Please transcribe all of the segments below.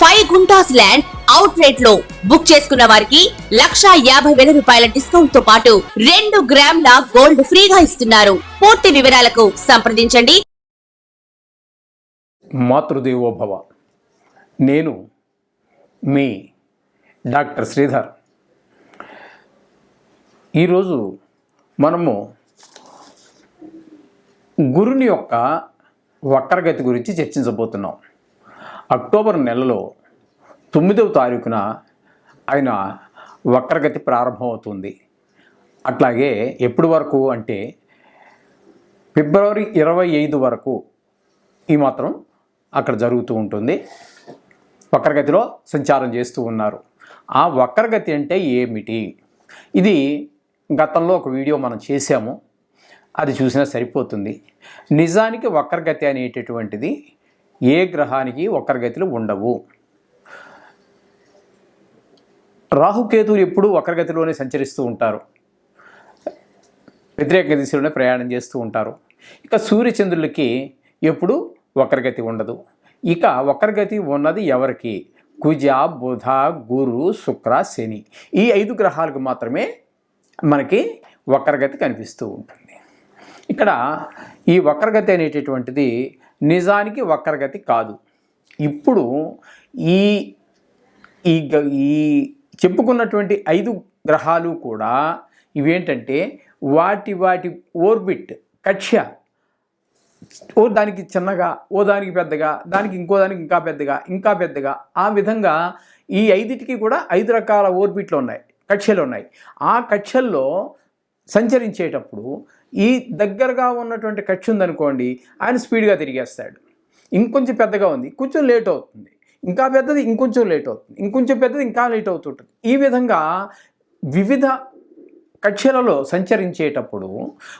Five guntas land out రేట్లో book చేసుకున్న వారికి లక్షా యాభై వేల రూపాయల డిస్కౌంట్తో పాటు రెండు గ్రాముల గోల్డ్ ఫ్రీగా ఇస్తున్నారు. పూర్తి వివరాలకు సంప్రదించండి. మాతృదేవోభవ. నేను మీ డాక్టర్ శ్రీధర్. ఈరోజు మనము గురుని యొక్క వక్రగతి గురించి చర్చించబోతున్నాం. అక్టోబర్ నెలలో తొమ్మిదవ తారీఖున ఆయన వక్రగతి ప్రారంభమవుతుంది. అట్లాగే ఎప్పటి వరకు అంటే ఫిబ్రవరి ఇరవై ఐదు వరకు ఈ మాత్రం అక్కడ జరుగుతూ ఉంటుంది. వక్రగతిలో సంచారం చేస్తూ ఉన్నారు. ఆ వక్రగతి అంటే ఏమిటి? ఇది గతంలో ఒక వీడియో మనం చేసాము అది చూసినా సరిపోతుంది. నిజానికి వక్రగతి అనేటటువంటిది ఏ గ్రహానికి వక్రగతులు ఉండవు. రాహుకేతువులు ఎప్పుడూ వక్రగతిలోనే సంచరిస్తూ ఉంటారు. వ్యతిరేక దిశలోనే ప్రయాణం చేస్తూ ఉంటారు. ఇక సూర్యచంద్రులకి ఎప్పుడు వక్రగతి ఉండదు. ఇక వక్రగతి ఉన్నది ఎవరికి? కుజ బుధ గురు శుక్ర శని. ఈ ఐదు గ్రహాలకు మాత్రమే మనకి వక్రగతి కనిపిస్తూ ఉంటుంది. ఇక్కడ ఈ వక్రగతి అనేటటువంటిది నిజానికి వక్రగతి కాదు. ఇప్పుడు ఈ ఈ గ- ఈ చెప్పుకున్నటువంటి ఐదు గ్రహాలు కూడా ఇవేంటంటే వాటి వాటి ఓర్బిట్ కక్ష్య. ఓ దానికి చిన్నగా ఓ దానికి పెద్దగా దానికి ఇంకో దానికి ఇంకా పెద్దగా ఇంకా పెద్దగా. ఆ విధంగా ఈ ఐదిటికి కూడా ఐదు రకాల ఓర్బిట్లు ఉన్నాయి కక్షలు ఉన్నాయి. ఆ కక్షల్లో సంచరించేటప్పుడు ఈ దగ్గరగా ఉన్నటువంటి కక్ష ఉందనుకోండి ఆయన స్పీడ్గా తిరిగేస్తాడు. ఇంకొంచెం పెద్దగా ఉంది కొంచెం లేట్ అవుతుంది. ఇంకా పెద్దది ఇంకొంచెం లేట్ అవుతుంది. ఇంకొంచెం పెద్దది ఇంకా లేట్ అవుతుంటుంది. ఈ విధంగా వివిధ కక్షలలో సంచరించేటప్పుడు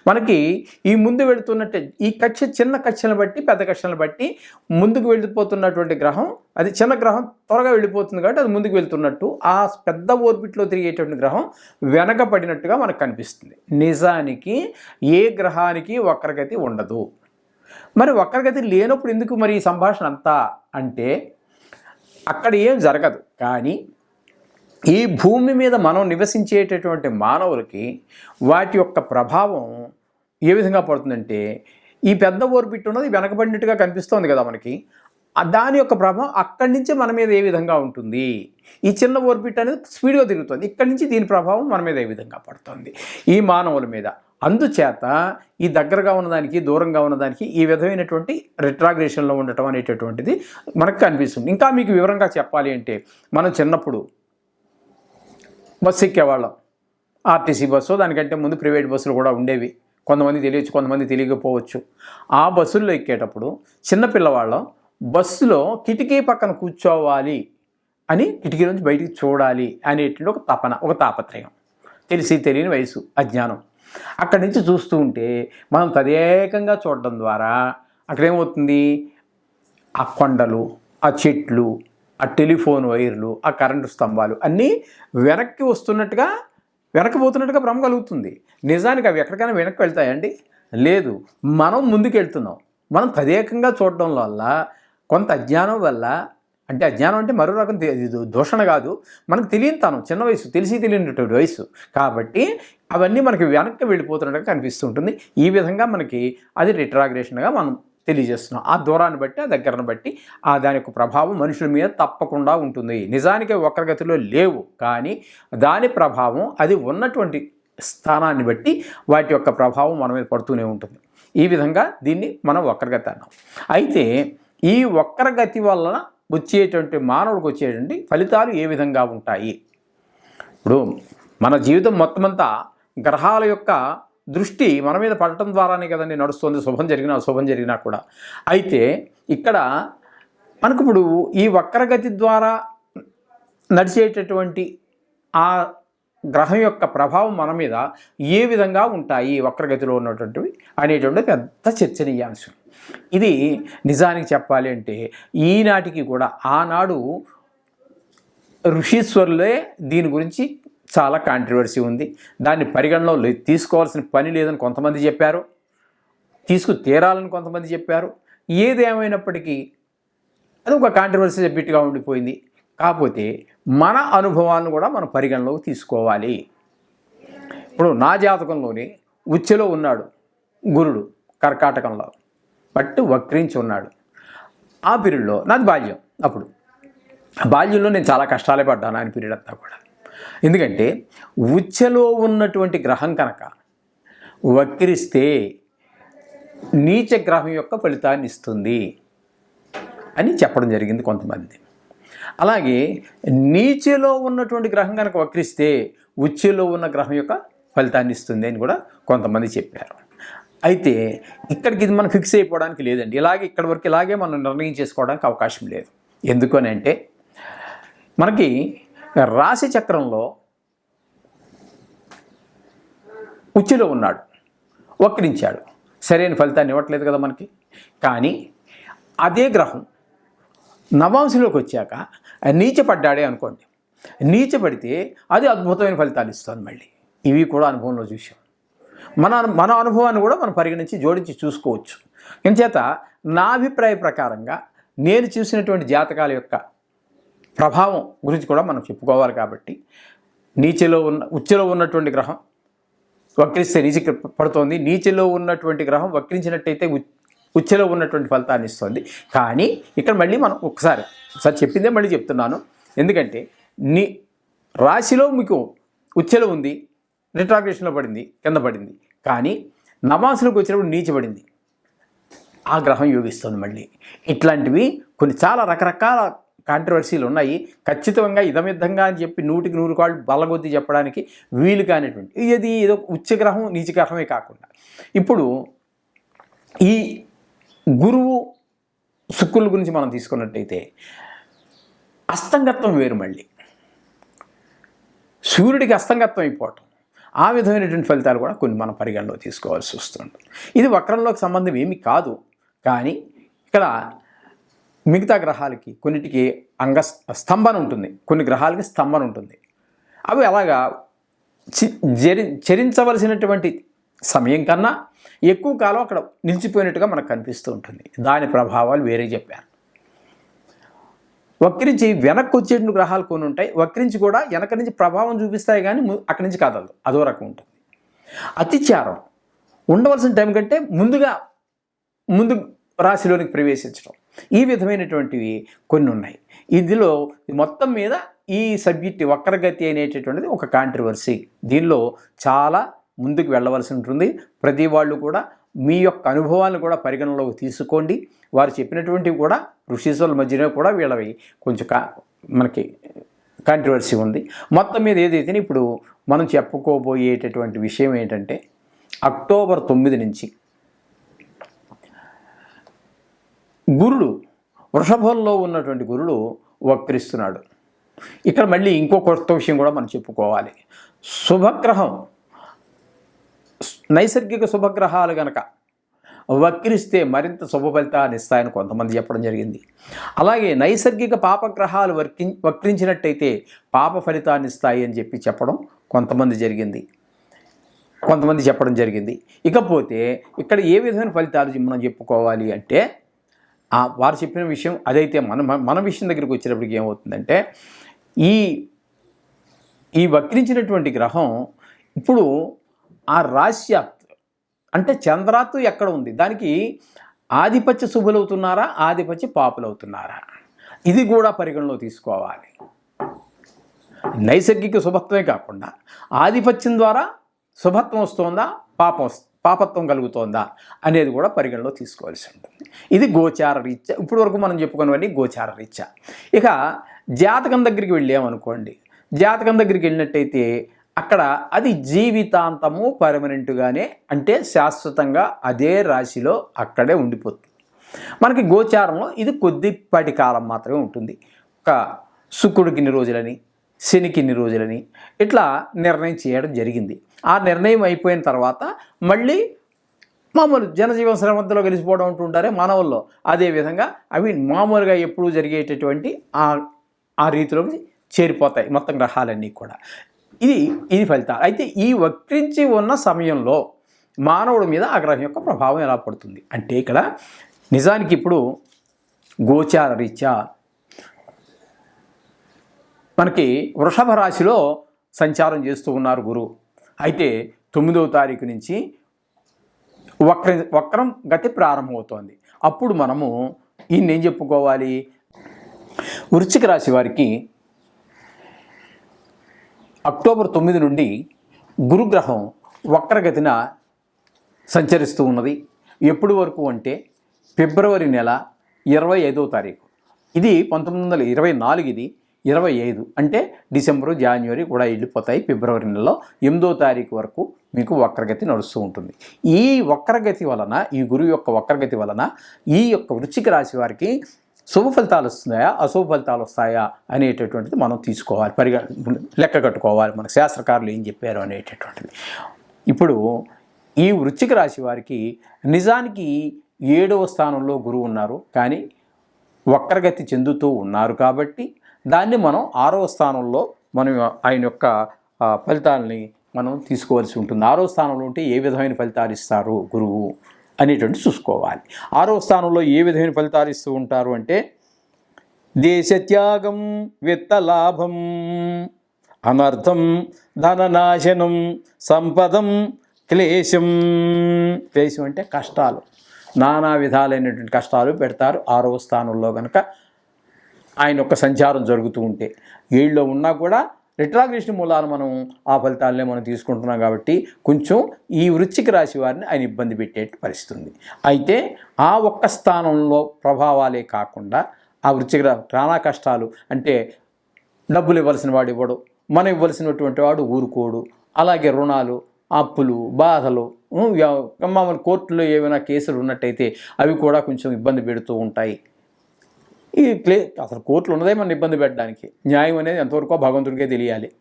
మనకి ఈ ముందు వెళుతున్నట్టే ఈ కక్ష చిన్న కక్షలను బట్టి పెద్ద కక్షలను బట్టి ముందుకు వెళ్ళిపోతున్నటువంటి గ్రహం అది చిన్న గ్రహం త్వరగా వెళ్ళిపోతుంది కాబట్టి అది ముందుకు వెళ్తున్నట్టు ఆ పెద్ద ఓర్బిట్లో తిరిగేటువంటి గ్రహం వెనకబడినట్టుగా మనకు కనిపిస్తుంది. నిజానికి ఏ గ్రహానికి వక్రగతి ఉండదు. మరి వక్రగతి లేనప్పుడు ఎందుకు మరి ఈ సంభాషణ అంతా? అంటే అక్కడ ఏం జరగదు. కానీ ఈ భూమి మీద మనం నివసించేటటువంటి మానవులకి వాటి యొక్క ప్రభావం ఏ విధంగా పడుతుందంటే ఈ పెద్ద ఓర్బిట్ ఉన్నది వెనకబడినట్టుగా కనిపిస్తోంది కదా మనకి. దాని యొక్క ప్రభావం అక్కడి నుంచి మన మీద ఏ విధంగా ఉంటుంది? ఈ చిన్న ఓర్బిట్ అనేది స్పీడ్గా తిరుగుతుంది. ఇక్కడి నుంచి దీని ప్రభావం మన మీద ఏ విధంగా పడుతుంది? ఈ మానవుల మీద. అందుచేత ఈ దగ్గరగా ఉన్నదానికి దూరంగా ఉన్నదానికి ఈ విధమైనటువంటి రిట్రాగ్రేషన్లో ఉండటం అనేటటువంటిది మనకు కనిపిస్తుంది. ఇంకా మీకు వివరంగా చెప్పాలి అంటే మనం చిన్నప్పుడు బస్సు ఎక్కేవాళ్ళం. ఆర్టీసీ బస్సు దానికంటే ముందు ప్రైవేట్ బస్సులు కూడా ఉండేవి. కొంతమంది తెలియచ్చు కొంతమంది తెలియకపోవచ్చు. ఆ బస్సుల్లో ఎక్కేటప్పుడు చిన్నపిల్లవాళ్ళం బస్సులో కిటికీ పక్కన కూర్చోవాలి అని కిటికీ నుంచి బయటికి చూడాలి అనేటువంటి ఒక తపన ఒక తాపత్రయం. తెలిసి తెలియని వయసు అజ్ఞానం. అక్కడి నుంచి చూస్తూ ఉంటే మనం తదేకంగా చూడడం ద్వారా అక్కడ ఏమవుతుంది ఆ కొండలు ఆ చెట్లు ఆ టెలిఫోన్ వైర్లు ఆ కరెంటు స్తంభాలు అన్నీ వెనక్కి వస్తున్నట్టుగా వెనక్కి పోతున్నట్టుగా భ్రమ కలుగుతుంది. నిజానికి అవి ఎక్కడికైనా వెనక్కి వెళ్తాయండి? లేదు. మనం ముందుకెళ్తున్నాం. మనం తదేకంగా చూడడం వల్ల కొంత అజ్ఞానం వల్ల అంటే అజ్ఞానం అంటే మరో రకం దూషణ కాదు. మనకు తెలియని తనం చిన్న వయసు తెలిసి తెలియనటువంటి వయసు. కాబట్టి అవన్నీ మనకి వెనక్కి వెళ్ళిపోతున్నట్టుగా కనిపిస్తుంటుంది ఈ విధంగా మనకి అది రిట్రాగ్రేషన్గా మనం తెలియజేస్తున్నాం. ఆ దూరాన్ని బట్టి ఆ దగ్గరను బట్టి ఆ దాని యొక్క ప్రభావం మనుషుల మీద తప్పకుండా ఉంటుంది. నిజానికి వక్రగతిలో లేవు కానీ దాని ప్రభావం అది ఉన్నటువంటి స్థానాన్ని బట్టి వాటి యొక్క ప్రభావం మన మీద పడుతూనే ఉంటుంది. ఈ విధంగా దీన్ని మనం వక్రగతి అన్నాం. అయితే ఈ వక్రగతి వలన వచ్చేటువంటి మానవుడికి వచ్చేటువంటి ఫలితాలు ఏ విధంగా ఉంటాయి? ఇప్పుడు మన జీవితం మొత్తం అంతా గ్రహాల యొక్క దృష్టి మన మీద పడటం ద్వారానే కదండి నడుస్తుంది. శుభం జరిగినా అశుభం జరిగినా కూడా. అయితే ఇక్కడ మనకు ఇప్పుడు ఈ వక్రగతి ద్వారా నడిచేటటువంటి ఆ గ్రహం యొక్క ప్రభావం మన మీద ఏ విధంగా ఉంటాయి? వక్రగతిలో ఉన్నటువంటివి అనేటువంటి పెద్ద చర్చనీయాంశం. ఇది నిజానికి చెప్పాలి అంటే ఈనాటికి కూడా ఆనాడు ఋషీశ్వరులే దీని గురించి చాలా కాంట్రవర్సీ ఉంది. దాన్ని పరిగణలో తీసుకోవాల్సిన పని లేదని కొంతమంది చెప్పారు. తీసుకు తీరాలని కొంతమంది చెప్పారు. ఏదేమైనప్పటికీ అది ఒక కాంట్రవర్సీ సబ్జెక్ట్గా ఉండిపోయింది. కాకపోతే మన అనుభవాలను కూడా మనం పరిగణలోకి తీసుకోవాలి. ఇప్పుడు నా జాతకంలోని ఉచ్చెలో ఉన్నాడు గురుడు కర్కాటకంలో. పట్టు వక్రించి ఉన్నాడు. ఆ పీరియడ్లో నాది బాల్యం అప్పుడు. బాల్యంలో నేను చాలా కష్టాలే పడ్డాను ఆయన పీరియడ్ అంతా కూడా. ఎందుకంటే ఉచ్చెలో ఉన్నటువంటి గ్రహం కనుక వక్రిస్తే నీచ గ్రహం యొక్క ఫలితాన్ని ఇస్తుంది అని చెప్పడం జరిగింది కొంతమంది. అలాగే నీచలో ఉన్నటువంటి గ్రహం కనుక వక్రిస్తే ఉచ్చలో ఉన్న గ్రహం యొక్క ఫలితాన్ని ఇస్తుంది అని కూడా కొంతమంది చెప్పారు. అయితే ఇక్కడికి ఇది మనం ఫిక్స్ అయిపోవడానికి లేదండి. ఇలాగే ఇక్కడి వరకు ఇలాగే మనం నిర్ణయం చేసుకోవడానికి అవకాశం లేదు. ఎందుకని అంటే మనకి రాశి చక్రంలో ఉచ్చులో ఉన్నాడు. వక్రించాడు. సరైన ఫలితాన్ని ఇవ్వట్లేదు కదా మనకి. కానీ అదే గ్రహం నవాంశంలోకి వచ్చాక నీచపడ్డాడే అనుకోండి. నీచపడితే అది అద్భుతమైన ఫలితాలు ఇస్తుంది మళ్ళీ. ఇవి కూడా అనుభవంలో చూసాం మన మన అనుభవాన్ని కూడా మనం పరిగణించి జోడించి చూసుకోవచ్చు. ఇంచేత నా అభిప్రాయ ప్రకారంగా నేను చూసినటువంటి జాతకాల యొక్క ప్రభావం గురించి కూడా మనం చెప్పుకోవాలి కాబట్టి నీచలో ఉన్న ఉచ్చలో ఉన్నటువంటి గ్రహం వక్రిస్తే నీచి పడుతోంది. నీచలో ఉన్నటువంటి గ్రహం వక్రించినట్టయితే ఉచ్చలో ఉన్నటువంటి ఫలితాన్ని ఇస్తుంది. కానీ ఇక్కడ మళ్ళీ మనం ఒకసారి ఒకసారి చెప్పిందే మళ్ళీ చెప్తున్నాను. ఎందుకంటే నీ రాశిలో మీకు ఉచ్చలో ఉంది రిట్రాగ్రేషన్లో పడింది కింద పడింది. కానీ నవాసులకు వచ్చినప్పుడు నీచబడింది ఆ గ్రహం యోగిస్తుంది మళ్ళీ. ఇట్లాంటివి కొన్ని చాలా రకరకాల కాంట్రవర్సీలు ఉన్నాయి. ఖచ్చితంగా ఇదమిద్దంగా అని చెప్పి నూటికి నూరు కాళ్ళు బలగొద్ది చెప్పడానికి వీలు కానిటువంటి ఇది ఏదో ఉచ్చగ్రహం నీచగ్రహమే కాకుండా. ఇప్పుడు ఈ గురువు శుక్రుల గురించి మనం తీసుకున్నట్టయితే అస్తంగత్వం వేరు మళ్ళీ. సూర్యుడికి అస్తంగత్వం అయిపోవటం. ఆ విధమైనటువంటి ఫలితాలు కూడా కొన్ని మనం పరిగణలో తీసుకోవాల్సి వస్తుంది ఇది వక్రంలోకి సంబంధం ఏమీ కాదు. కానీ ఇక్కడ మిగతా గ్రహాలకి కొన్నిటికి అంగ స్తంభన ఉంటుంది. కొన్ని గ్రహాలకి స్తంభన ఉంటుంది. అవి అలాగా చి- జరి చరించవలసినటువంటి సమయం కన్నా ఎక్కువ కాలం అక్కడ నిలిచిపోయినట్టుగా మనకు కనిపిస్తూ ఉంటుంది. దాని ప్రభావాలు వేరే చెప్పారు. వక్రించి వెనక్కి వచ్చేటువంటి గ్రహాలు కొన్ని ఉంటాయి. వక్రించి కూడా వెనక నుంచి ప్రభావం చూపిస్తాయి కానీ అక్కడి నుంచి కదలదు అదో రకం ఉంటుంది. అతిచారం ఉండవలసిన టైం కంటే ముందుగా ముందు రాశిలోనికి ప్రవేశించడం ఈ విధమైనటువంటివి కొన్ని ఉన్నాయి. ఇందులో మొత్తం మీద ఈ సబ్జెక్ట్ వక్రగతి అనేటటువంటిది ఒక కాంట్రవర్సీ దీనిలో చాలా ముందుకు వెళ్ళవలసి ఉంటుంది. ప్రతి వాళ్ళు కూడా మీ యొక్క అనుభవాలను కూడా పరిగణలోకి తీసుకోండి. వారు చెప్పినటువంటివి కూడా ఋషీశ్వరుల మధ్యనే కూడా వీళ్ళవి కొంచెం కా మనకి కాంట్రవర్సీ ఉంది. మొత్తం మీద ఏదైతే ఇప్పుడు మనం చెప్పుకోబోయేటటువంటి విషయం ఏంటంటే అక్టోబర్ తొమ్మిది నుంచి గురుడు వృషభంలో ఉన్నటువంటి గురుడు వక్రిస్తున్నాడు ఇక్కడ మళ్ళీ ఇంకో కొత్త విషయం కూడా మనం చెప్పుకోవాలి. శుభగ్రహం నైసర్గిక శుభగ్రహాలు గనక వక్రిస్తే మరింత శుభ ఫలితాన్ని ఇస్తాయని కొంతమంది చెప్పడం జరిగింది. అలాగే నైసర్గిక పాపగ్రహాలు వర్కి వక్రించినట్టయితే పాప ఫలితాన్ని ఇస్తాయి అని చెప్పి చెప్పడం కొంతమంది జరిగింది. కొంతమంది చెప్పడం జరిగింది. ఇకపోతే ఇక్కడ ఏ విధమైన ఫలితాలు మనం చెప్పుకోవాలి అంటే వారు చెప్పిన విషయం అదైతే మన మన విషయం దగ్గరికి వచ్చేటప్పటికి ఏమవుతుందంటే ఈ ఈ వక్రించినటువంటి గ్రహం ఇప్పుడు ఆ రాశ్యాత్ అంటే చంద్రాత్తు ఎక్కడ ఉంది? దానికి ఆధిపత్య శుభులవుతున్నారా? ఆధిపత్య పాపులవుతున్నారా? ఇది కూడా పరిగణలో తీసుకోవాలి. నైసర్గిక శుభత్వమే కాకుండా ఆధిపత్యం ద్వారా శుభత్వం వస్తుందా? పాపం పాపత్వం కలుగుతోందా అనేది కూడా పరిగణలో తీసుకోవాల్సి ఉంటుంది. ఇది గోచార రీత్యా. ఇప్పటి వరకు మనం చెప్పుకున్నవన్నీ గోచార రీత్యా. ఇక జాతకం దగ్గరికి వెళ్ళామనుకోండి. జాతకం దగ్గరికి వెళ్ళినట్టయితే అక్కడ అది జీవితాంతము పర్మనెంట్గానే అంటే శాశ్వతంగా అదే రాశిలో అక్కడే ఉండిపోతుంది. మనకి గోచారంలో ఇది కొద్దిపాటి కాలం మాత్రమే ఉంటుంది. ఒక శుక్రుడికి ఇన్ని రోజులని శనికి ఇన్ని రోజులని ఇట్లా నిర్ణయం చేయడం జరిగింది. ఆ నిర్ణయం అయిపోయిన తర్వాత మళ్ళీ మామూలు జనజీవన శ్రమంతలో కలిసిపోవడం ఉంటుంటారే మానవుల్లో. అదేవిధంగా అవి మామూలుగా ఎప్పుడూ జరిగేటటువంటి ఆ ఆ రీతిలోకి చేరిపోతాయి మొత్తం గ్రహాలన్నీ కూడా. ఇది ఇది ఫలితాలు. అయితే ఈ వక్రించి ఉన్న సమయంలో మానవుడి మీద ఆ గ్రహం యొక్క ప్రభావం ఎలా పడుతుంది? అంటే ఇక్కడ నిజానికి ఇప్పుడు గోచార రీత్యా మనకి వృషభ రాశిలో సంచారం చేస్తూ ఉన్నారు గురువు అయితే తొమ్మిదవ తారీఖు నుంచి వక్ర వక్రం గతి ప్రారంభమవుతోంది. అప్పుడు మనము ఈయన ఏం చెప్పుకోవాలి? వృశ్చిక రాశి వారికి అక్టోబర్ తొమ్మిది నుండి గురుగ్రహం వక్రగతిన సంచరిస్తూ ఉన్నది. ఎప్పటి వరకు అంటే ఫిబ్రవరి నెల ఇరవై ఐదవ తారీఖు. ఇది పంతొమ్మిది వందల ఇరవై నాలుగు ఇది ఇరవై ఐదు. అంటే డిసెంబరు జనవరి కూడా వెళ్ళిపోతాయి. ఫిబ్రవరి నెలలో ఎనిమిదో తారీఖు వరకు మీకు వక్రగతి నడుస్తూ ఉంటుంది. ఈ వక్రగతి వలన ఈ గురువు యొక్క వక్రగతి వలన ఈ యొక్క వృశ్చిక రాశి వారికి శుభ ఫలితాలు వస్తున్నాయా? అశుభ ఫలితాలు వస్తాయా? అనేటటువంటిది మనం తీసుకోవాలి. పరిగ లెక్క కట్టుకోవాలి. మన శాస్త్రకారులు ఏం చెప్పారు అనేటటువంటిది. ఇప్పుడు ఈ వృశ్చిక రాశి వారికి నిజానికి ఏడవ స్థానంలో గురువు ఉన్నారు. కానీ వక్రగతి చెందుతూ ఉన్నారు కాబట్టి దాన్ని మనం ఆరవ స్థానంలో మనం ఆయన యొక్క ఫలితాలని మనం తీసుకోవాల్సి ఉంటుంది. ఆరో స్థానంలో ఉంటే ఏ విధమైన ఫలితాలు ఇస్తారు గురువు అనేటువంటి చూసుకోవాలి. ఆరో స్థానంలో ఏ విధమైన ఫలితాలు ఇస్తూ ఉంటారు అంటే దేశత్యాగం విత్తలాభం అనర్థం ధననాశనం సంపదం క్లేశం. క్లేశం అంటే కష్టాలు. నానా విధాలైనటువంటి కష్టాలు పెడతారు ఆరో స్థానంలో కనుక ఆయన యొక్క సంచారం జరుగుతూ ఉంటే. ఏళ్ళలో ఉన్నా కూడా రిట్రాగ్రేషన్ మూలాలు మనం ఆ ఫలితాలనే మనం తీసుకుంటున్నాం కాబట్టి కొంచెం ఈ వృచ్చిక రాశి వారిని ఆయన ఇబ్బంది పెట్టే పరిస్థితుంది. అయితే ఆ ఒక్క స్థానంలో ప్రభావాలే కాకుండా ఆ వృచ్చిక రా- కష్టాలు అంటే డబ్బులు ఇవ్వాల్సిన వాడు ఇవ్వడు మనం ఇవ్వాల్సినటువంటి వాడు ఊరుకోడు అలాగే రుణాలు అప్పులు బాధలు మామూలు కోర్టులో ఏమైనా కేసులు ఉన్నట్టయితే అవి కూడా కొంచెం ఇబ్బంది పెడుతూ ఉంటాయి. ఈ క్లే అసలు కోర్టులు ఉన్నదే మన ఇబ్బంది పెట్టడానికి. న్యాయం అనేది ఎంతవరకు భగవంతుడికే తెలియాలి.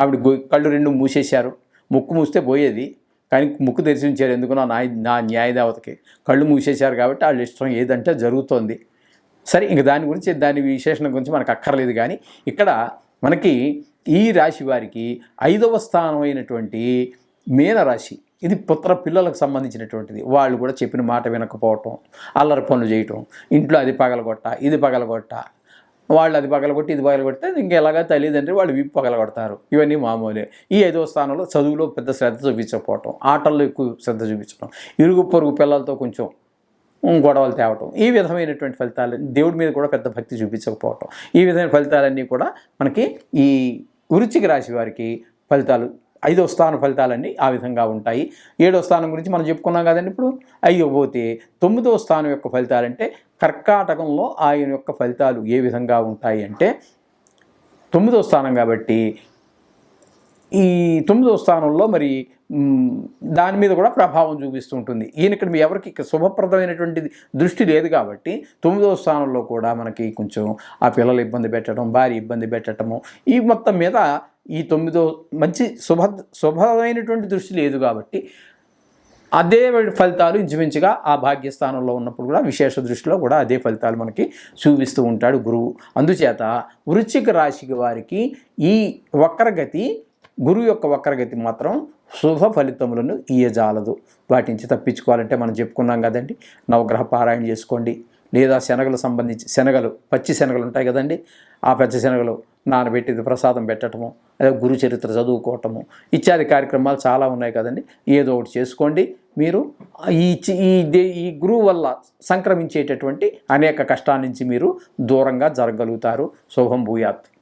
ఆవిడ కళ్ళు రెండు మూసేశారు. ముక్కు మూస్తే పోయేది. కానీ ముక్కు తెరిచి ఉంచారు ఎందుకు? నా న్యాయ నా న్యాయదేవతకి. కళ్ళు మూసేశారు కాబట్టి వాళ్ళ ఇష్టం ఏదంటే జరుగుతోంది. సరే ఇంక దాని గురించి దాని విశేషణ గురించి మనకు అక్కర్లేదు కానీ ఇక్కడ మనకి ఈ రాశి వారికి ఐదవ స్థానం అయినటువంటి మీనరాశి. ఇది పుత్ర పిల్లలకు సంబంధించినటువంటిది. వాళ్ళు కూడా చెప్పిన మాట వినకపోవటం అల్లరి పనులు చేయటం ఇంట్లో అది పగలగొట్ట ఇది పగలగొట్ట వాళ్ళు అది పగలగొట్టి ఇది పగలగొడితే ఇంకెలాగా తల్లిదండ్రి వాళ్ళు విప్పి పగలగొడతారు. ఇవన్నీ మామూలే. ఈ ఐదవ స్థానంలో చదువులో పెద్ద శ్రద్ధ చూపించకపోవటం ఆటల్లో ఎక్కువ శ్రద్ధ చూపించడం ఇరుగు పొరుగు పిల్లలతో కొంచెం గొడవలు తేవటం ఈ విధమైనటువంటి ఫలితాలు దేవుడి మీద కూడా పెద్ద భక్తి చూపించకపోవటం. ఈ విధమైన ఫలితాలన్నీ కూడా మనకి ఈ వృచ్చిక రాశి వారికి ఫలితాలు ఐదో స్థాన ఫలితాలన్నీ ఆ విధంగా ఉంటాయి. ఏడో స్థానం గురించి మనం చెప్పుకున్నాం కదండి ఇప్పుడు. అయ్యో పోతే తొమ్మిదో స్థానం యొక్క ఫలితాలంటే కర్కాటకంలో ఆయన యొక్క ఫలితాలు ఏ విధంగా ఉంటాయి అంటే తొమ్మిదో స్థానం కాబట్టి ఈ తొమ్మిదో స్థానంలో మరి దాని మీద కూడా ప్రభావం చూపిస్తూ ఉంటుంది. ఈయన ఇక్కడ మీ ఎవరికి ఇక్కడ శుభప్రదమైనటువంటి దృష్టి లేదు కాబట్టి తొమ్మిదో స్థానంలో కూడా మనకి కొంచెం ఆ పిల్లలు ఇబ్బంది పెట్టడం భార్య ఇబ్బంది పెట్టడము ఈ మొత్తం మీద ఈ తొమ్మిదో మంచి శుభ శుభమైనటువంటి దృష్టి లేదు కాబట్టి అదే ఫలితాలు ఇంచుమించుగా ఆ భాగ్యస్థానంలో ఉన్నప్పుడు కూడా విశేష దృష్టిలో కూడా అదే ఫలితాలు మనకి చూపిస్తూ ఉంటాడు గురువు. అందుచేత వృశ్చిక రాశికి వారికి ఈ వక్రగతి గురువు యొక్క వక్రగతి మాత్రం శుభ ఫలితములను ఇయ్యజాలదు. వాటి నుంచి తప్పించుకోవాలంటే మనం చెప్పుకున్నాం కదండి నవగ్రహ పారాయణ చేసుకోండి. లేదా శనగలు సంబంధించి శనగలు పచ్చి శనగలు ఉంటాయి కదండి ఆ పచ్చి శనగలు నానబెట్టి ప్రసాదం పెట్టడము అదే గురు చరిత్ర చదువుకోవటము ఇత్యాది కార్యక్రమాలు చాలా ఉన్నాయి కదండి. ఏదో ఒకటి చేసుకోండి. మీరు ఈ చి- ఈ దే- ఈ గురువు వల్ల సంక్రమించేటటువంటి అనేక కష్టాల నుంచి మీరు దూరంగా జరగలుగుతారు శుభం భూయాత్.